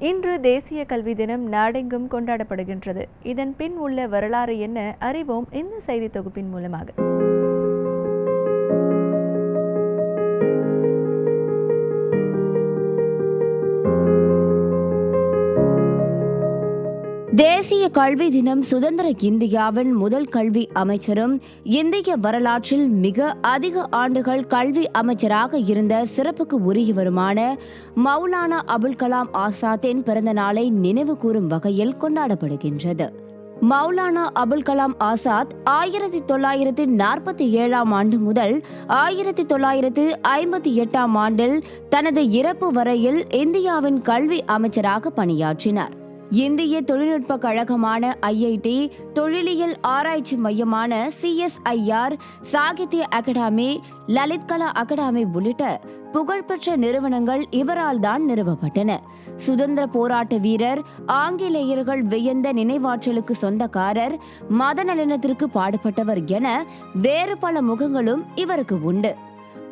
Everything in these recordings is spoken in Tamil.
இன்று தேசிய கல்வி தினம் நாடெங்கும் கொண்டாடப்படுகின்றது. இதன் பின் உள்ள வரலாறு என்ன? அறிவோம் இந்த செய்தி தொகுப்பின் மூலமாக. தேசிய கல்வி தினம் சுதந்திர இந்தியாவின் முதல் கல்வி அமைச்சரும் இந்திய வரலாற்றில் மிக அதிக ஆண்டுகள் கல்வி அமைச்சராக இருந்த சிறப்புக்கு உரியவருமான மௌலானா அபுல் கலாம் ஆசாத்தின் பிறந்த நாளை நினைவு கூறும் வகையில் கொண்டாடப்படுகின்றது. மௌலானா அபுல் கலாம் ஆசாத் ஆயிரத்தி தொள்ளாயிரத்தி நாற்பத்தி ஏழாம் ஆண்டு முதல் ஆயிரத்தி தொள்ளாயிரத்து ஐம்பத்தி எட்டாம் ஆண்டில் தனது இறப்பு வரையில் இந்தியாவின் கல்வி அமைச்சராக பணியாற்றினார். இந்திய தொழில்நுட்ப கழகமான ஐஐடி தொழிலியல் ஆராய்ச்சி மையமான CSIR Sahitya academy Lalit Kala academy உள்ளிட்ட புகழ்பெற்ற நிறுவனங்கள் இவரால் தான் நிறுவப்பட்டன. சுதந்திர போராட்ட வீரர் ஆங்கிலேயர்கள் வியந்த நினைவாற்றலுக்கு சொந்தக்காரர் மத நலனத்திற்கு பாடுபட்டவர் என வேறு பல முகங்களும் இவருக்கு உண்டு.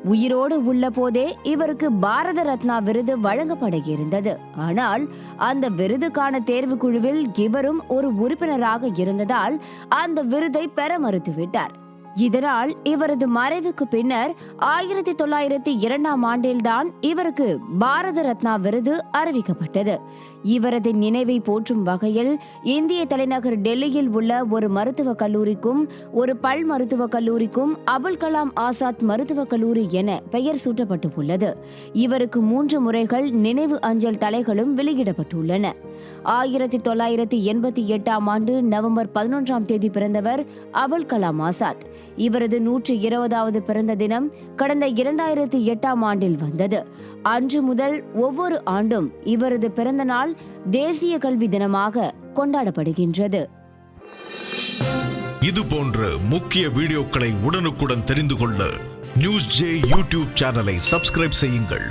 உயிரோடு உள்ள போதே இவருக்கு பாரத ரத்னா விருது வழங்கப்பட இருந்தது ஆனால் அந்த விருதுக்கான தேர்வு குழுவில் இவரும் ஒரு உறுப்பினராக இருந்ததால் அந்த விருதை பெற மறுத்துவிட்டார். இதனால் இவரது மறைவுக்கு பின்னர் ஆயிரத்தி தொள்ளாயிரத்தி இரண்டாம் ஆண்டில்தான் இவருக்கு பாரத ரத்னா விருது அறிவிக்கப்பட்டது. இவரது நினைவை போற்றும் வகையில் இந்திய தலைநகர் டெல்லியில் உள்ள ஒரு மருத்துவக் கல்லூரிக்கும் ஒரு பல் மருத்துவக் கல்லூரிக்கும் அபுல் கலாம் ஆசாத் மருத்துவக் கல்லூரி என பெயர் சூட்டப்பட்டு உள்ளது இவருக்கு மூன்று முறைகள் நினைவு அஞ்சல் தலைகளும் வெளியிடப்பட்டுள்ளன. ஆயிரத்தி தொள்ளாயிரத்தி எண்பத்தி எட்டாம் ஆண்டு நவம்பர் பதினொன்றாம் தேதி பிறந்தவர் அபுல் கலாம் ஆசாத். இவரது நூற்றி இருபதாவது பிறந்த தினம் கடந்த இரண்டாயிரத்தி எட்டாம் ஆண்டில் வந்தது. அன்று முதல் ஒவ்வொரு ஆண்டும் இவரது பிறந்த நாள் தேசிய கல்வி தினமாக கொண்டாடப்படுகின்றது. இது போன்ற முக்கிய வீடியோக்களை உடனுக்குடன் தெரிந்து கொள்ள நியூஸ் ஜே யூடியூப் சேனலை சப்ஸ்கிரைப் செய்யுங்கள்.